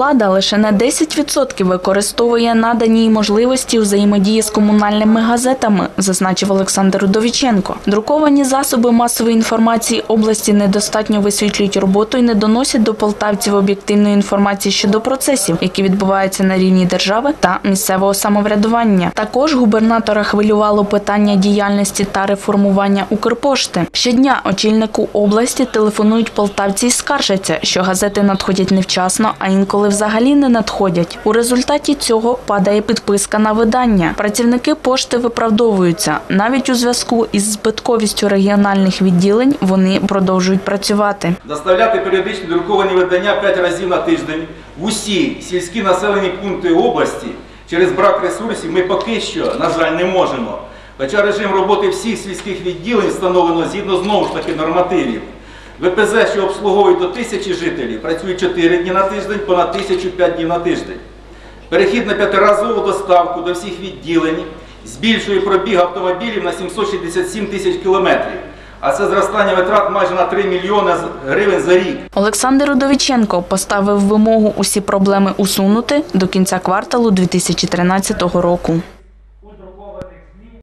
влада лише на 10% використовує надані їй можливості взаємодії з комунальними газетами, зазначив Олександр Удовіченко. Друковані засоби масової інформації області недостатньо висвітлюють роботу і не доносять до полтавців об'єктивної інформації щодо процесів, які відбуваються на рівні держави та місцевого самоврядування. Також губернатора хвилювало питання діяльності та реформування Укрпошти. Щодня очільнику області телефонують полтавці і скаржаться, що газети надходять невчасно, а інколи взагалі не надходять. У результаті цього падає підписка на видання. Працівники пошти виправдовуються. Навіть у зв'язку із збитковістю регіональних відділень вони продовжують працювати. доставляти періодичні друковані видання 5 разів на тиждень в усі сільські населені пункти області через брак ресурсів ми поки що, на жаль, не можемо. Хоча режим роботи всіх сільських відділень встановлено згідно знову ж таки нормативів. ВПЗ, що обслуговують до тисячі жителів, працюють 4 дні на тиждень, понад тисячу 5 днів на тиждень. Перехід на п'ятиразову доставку до всіх відділень збільшує пробіг автомобілів на 767 тисяч кілометрів. А це зростання витрат майже на 3 мільйони гривень за рік. Олександр Удовіченко поставив вимогу усі проблеми усунути до кінця кварталу 2013 року.